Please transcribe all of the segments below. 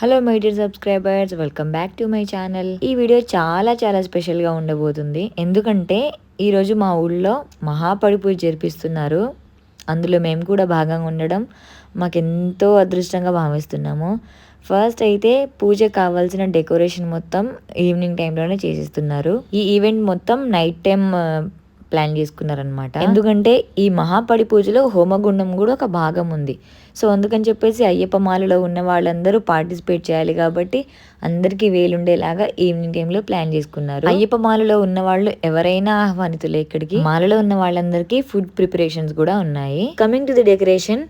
Hello my dear subscribers welcome back to my channel ఈ video చాలా చాలా స్పెషల్గా ఉండబోతుంది. ఎందుకంటే ఈరోజు మా ఊళ్ళో మహాపడి పూజ జరిపిస్తున్నారు. అందులో మేము కూడా భాగంగా ఉండడం మాకెంతో అదృష్టంగా భావిస్తున్నాము. ఫస్ట్ అయితే పూజ కావాల్సిన డెకరేషన్ మొత్తం ఈవినింగ్ టైంలోనే చేసిస్తున్నారు. ఈ ఈవెంట్ మొత్తం నైట్ టైం ప్లాన్ చేసుకున్నారనమాట ఎందుకంటే ఈ మహాపడి పూజలో హోమగుండం కూడా ఒక భాగం ఉంది. సో అందుకని చెప్పేసి అయ్యప్ప మాలలో ఉన్న వాళ్ళందరూ పార్టిసిపేట్ చేయాలి కాబట్టి అందరికీ వేలుండేలాగా ఈవినింగ్ టైంలో ప్లాన్ చేసుకున్నారు. అయ్యప్ప మాలలో ఉన్న వాళ్ళు ఎవరైనా ఆహ్వానితులు ఇక్కడికి? మాలలో ఉన్న వాళ్ళందరికీ ఫుడ్ ప్రిపరేషన్స్ కూడా ఉన్నాయి. కమింగ్ టు ది డెకరేషన్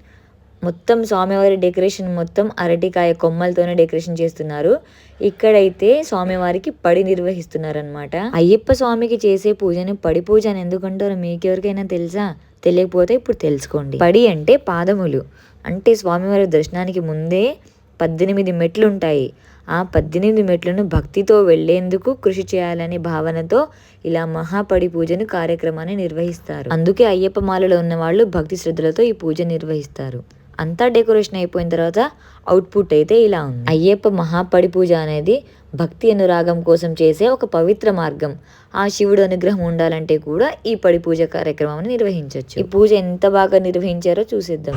మొత్తం స్వామివారి డెకరేషన్ మొత్తం అరటికాయ కొమ్మలతోనే డెకరేషన్ చేస్తున్నారు. ఇక్కడైతే స్వామివారికి పడి నిర్వహిస్తున్నారనమాట అయ్యప్ప స్వామికి చేసే పూజని పడి పూజ అని ఎందుకంటారో మీకెవరికైనా తెలుసా? తెలియకపోతే ఇప్పుడు తెలుసుకోండి. పడి అంటే పాదములు. అంటే స్వామివారి దర్శనానికి ముందే పద్దెనిమిది మెట్లు ఉంటాయి ఆ పద్దెనిమిది మెట్లను భక్తితో వెళ్ళేందుకు కృషి చేయాలనే భావనతో ఇలా మహాపడి పూజను కార్యక్రమాన్ని నిర్వహిస్తారు. అందుకే అయ్యప్ప మాలలో ఉన్న వాళ్ళు భక్తి శ్రద్ధలతో ఈ పూజ నిర్వహిస్తారు. అంతా డెకరేషన్ అయిపోయిన తర్వాత అవుట్పుట్ అయితే ఇలా ఉంది. అయ్యప్ప మహాపడి పూజ అనేది భక్తి అనురాగం కోసం చేసే ఒక పవిత్ర మార్గం. ఆ శివుడు అనుగ్రహం ఉండాలంటే కూడా ఈ పడి పూజ కార్యక్రమాన్ని నిర్వహించవచ్చు ఈ పూజ ఎంత బాగా నిర్వహించారో చూసేద్దాం.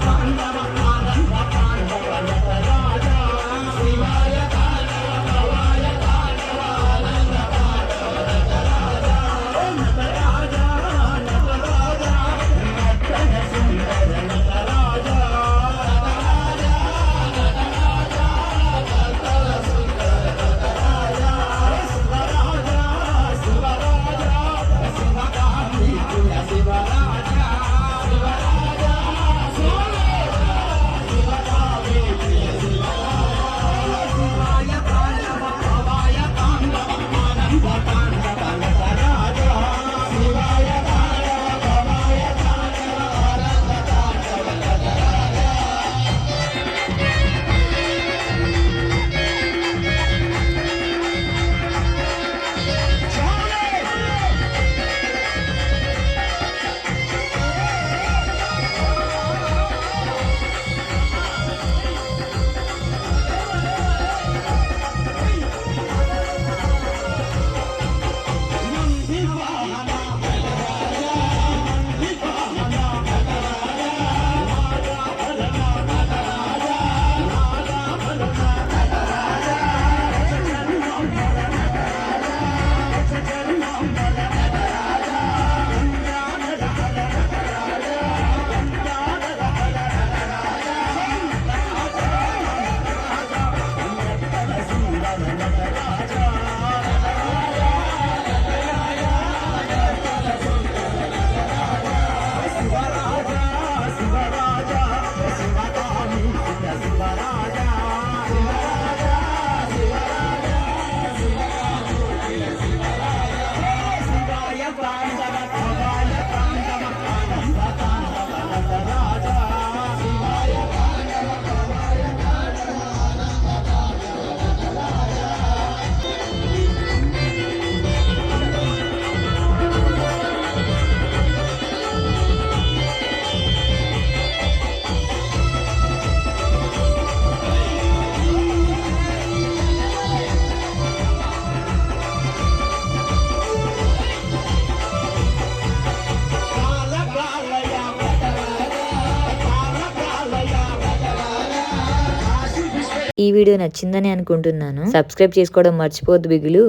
ఈ వీడియో నచ్చిందని అనుకుంటున్నాను. సబ్స్క్రైబ్ చేసుకోవడం మర్చిపోద్దు బిగులు.